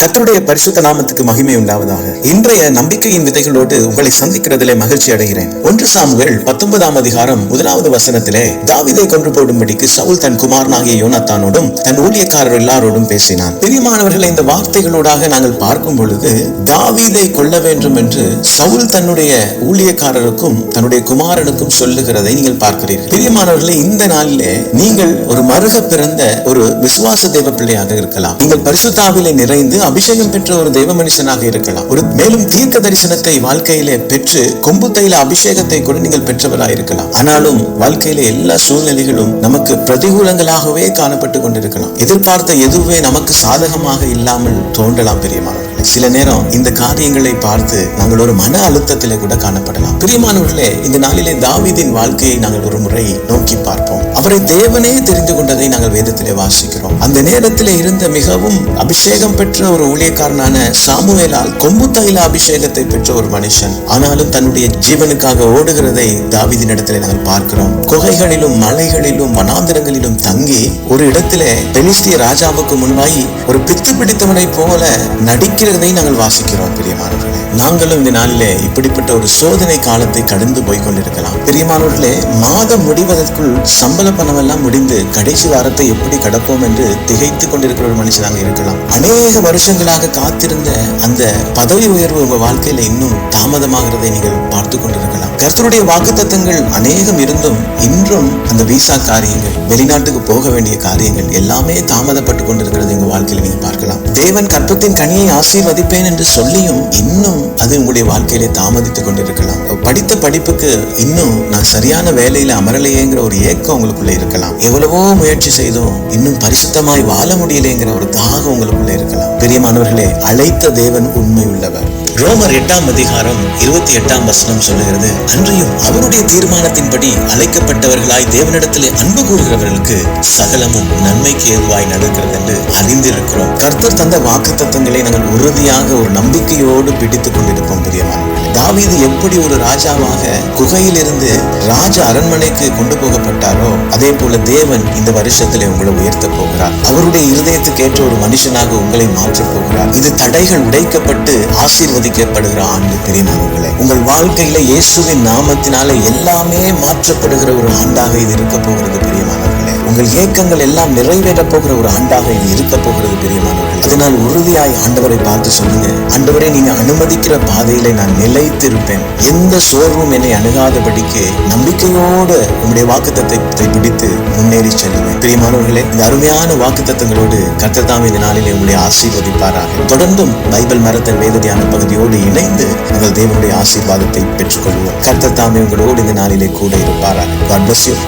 கத்தருடைய பரிசுத்த நாமத்துக்கு மகிமை உண்டாவதாக. இன்றைய நம்பிக்கையின் விதைகளோடு உங்களை சந்திக்கிறதிலே மகிழ்ச்சி அடைகிறேன். ஒன்று சாமுவேல் பத்தொன்பதாம் அதிகாரம் முதலாவது வசனத்திலே தாவிதை கொன்று போடும்படிக்கு சவுல் தன் குமாரனாகிய யோனத்தானோடும் தன் ஊழியக்காரர் எல்லாரோடும் பேசினான். பிரியமானவர்களை இந்த வார்த்தைகளோடாக நாங்கள் பார்க்கும் பொழுது தாவிதை கொல்ல வேண்டும் என்று சவுல் தன்னுடைய ஊழியக்காரருக்கும் தன்னுடைய குமாரனுக்கும் சொல்லுகிறதை நீங்கள் பார்க்கிறீர்கள். பிரியமானவர்களே இந்த நாளிலே நீங்கள் ஒரு மருக பிறந்த ஒரு விசுவாச தேவ பிள்ளையாக இருக்கலாம். நீங்கள் பரிசுத்தாவிலே நிறைந்து அபிஷேகம் பெற்ற ஒரு தெய்வ மனுஷனாக இருக்கலாம். ஒரு மேலும் தீர்க்க தரிசனத்தை வாழ்க்கையிலே பெற்று கொம்பு தைல அபிஷேகத்தை கூட நீங்கள் பெற்றவராக இருக்கலாம். ஆனாலும் வாழ்க்கையில எல்லா சூழ்நிலைகளும் நமக்கு பிரதிகூலங்களாகவே காணப்பட்டு கொண்டிருக்கலாம். எதிர்பார்த்த எதுவே நமக்கு சாதகமாக இல்லாமல் தோன்றலாம் பெரியமானவர் சில நேரம் இந்த காரியங்களை பார்த்து நாங்கள் ஒரு மன அழுத்தத்திலே கூட காணப்படலாம். பிரியமானவர்களே இந்த நாளிலே தாவிதின் வாழ்க்கையை நாங்கள் ஒரு முறை நோக்கி பார்ப்போம். அவரை தேவனே தெரிந்து கொண்டதை நாங்கள் வேதத்திலே வாசிக்கிறோம். அந்த நேரத்தில் இருந்த மிகவும் அபிஷேகம் பெற்ற ஒரு ஊழியக்காரனான சாமுவேலால் கொம்பு தைல அபிஷேகத்தை பெற்ற ஒரு மனுஷன் ஆனாலும் தன்னுடைய ஜீவனுக்காக ஓடுகிறதை தாவிதின் இடத்துல நாங்கள் பார்க்கிறோம். குகைகளிலும் மலைகளிலும் வனாந்திரங்களிலும் தங்கி ஒரு இடத்துல பெலிஸ்டிய ராஜாவுக்கு முன்பாய் ஒரு பித்து பிடித்தவனை போல நடிக்கிற இருந்தையும் நாங்கள் வாசிக்கிறோம் பிரியமானவர்களே. நாங்களும் இந்த நாளிலே இப்படிப்பட்ட ஒரு சோதனை காலத்தை கடந்து போய் கொண்டிருக்கலாம் பிரியமானவர்களே மாதம் முடிவதற்குள் சம்பள பணம் எல்லாம் முடிந்து கடைசி வாரத்தை எப்படி கடப்போம் என்று திகைத்து கொண்டிருக்கிற ஒரு மனுஷனாக இருக்கலாம். அநேக வருஷங்களாக காத்திருந்த அந்த பதவி உயர்வு உங்க வாழ்க்கையில இன்னும் தாமதமாகிறதை நீங்கள் பார்த்து கொண்டிருக்கலாம். கர்த்தருடைய வாக்குத்தத்தங்கள் அநேகம் இருந்தும் இன்றும் அந்த விசா காரியங்கள் வெளிநாட்டுக்கு போக வேண்டிய காரியங்கள் எல்லாமே தாமதப்பட்டு கொண்டிருக்கிறது உங்க வாழ்க்கையில நீங்க பார்க்கலாம். தேவன் கற்பத்தின் கனியை ஆசீர்வதிப்பேன் என்று சொல்லியும் இன்னும் அது உங்களுடைய வாழ்க்கையிலே தாமதித்துக் கொண்டிருக்கலாம். படித்த படிப்புக்கு இன்னும் நான் சரியான வேலையில அமரலையேங்கிற ஒரு ஏக்கம் உங்களுக்குள்ள இருக்கலாம். எவ்வளவோ முயற்சி செய்தும் இன்னும் பரிசுத்தமாய் வாழ முடியலைங்கிற ஒரு தாகம் உங்களுக்குள்ள இருக்கலாம். பெரியமானவர்களே அழைத்த தேவன் உண்மை உள்ளவர். ரோமர் எட்டாம் அதிகாரம் இருபத்தி எட்டாம் வசனம் சொல்லுகிறது. அன்றையும் அவருடைய தீர்மானத்தின்படி அழைக்கப்பட்டவர்களாய் தேவனிடத்திலே அன்பு கூறுகிறவர்களுக்கு சகலமும் நன்மைக்கு ஏதுவாய் நடக்கிறது என்று அறிந்திருக்கிறோம். கர்த்தர் தந்த வாக்கு தத்துவங்களை நாங்கள் உறுதியாக ஒரு நம்பிக்கையோடு பிடித்துக் கொண்டிருப்போம் பிரியமானவர்களே. தாவீது எப்படி ஒரு ராஜாவாக குகையிலிருந்து ராஜ அரண்மனைக்கு கொண்டு போகப்பட்டாரோ அதே போல தேவன் இந்த வருஷத்துல உங்களை உயர்த்த போகிறார். அவருடைய இருதயத்துக்கு ஏற்ற ஒரு மனுஷனாக உங்களை மாற்றப் போகிறார். இது தடைகள் உடைக்கப்பட்டு ஆசீர்வதிக்கப்படுகிற ஆண்டு பிரியமானவர்களே உங்கள்? வாழ்க்கையில இயேசுவின் நாமத்தினால எல்லாமே மாற்றப்படுகிற ஒரு ஆண்டாக இது இருக்க போகிறது பிரியமானவர்களே உங்கள் ஏக்கங்கள் எல்லாம் நிறைவேறப் போகிற ஒரு ஆண்டாக இது இருக்க போகிறது பிரியமானவர்கள் அதனால் உறுதியாய் ஆண்டவரை பார்த்து சொல்லுங்க ஆண்டவரை நீங்க அனுமதிக்கிற பாதையில நான் நிலைத்திருப்பேன். எந்த சோர்வும் என்னை அணுகாதபடிக்கு நம்பிக்கையோடு உங்களுடைய வாக்குத்தத்தை பிடித்து முன்னேறி செல்லுவேன். பிரியமானவர்களே இந்த அருமையான வாக்குத்தத்தங்களோடு கர்த்ததாம் இந்த நாளிலே உங்களை ஆசீர்வதிப்பாராக. தொடர்ந்தும் பைபிள் மரத்தல் வேத தியான பகுதியோடு இணைந்து உங்கள் தேவனுடைய ஆசீர்வாதத்தை பெற்றுக்கொள்வோம். கர்த்தர் தாமே உங்களோடு இந்த நாளிலே கூட இருப்பாராக. God bless you.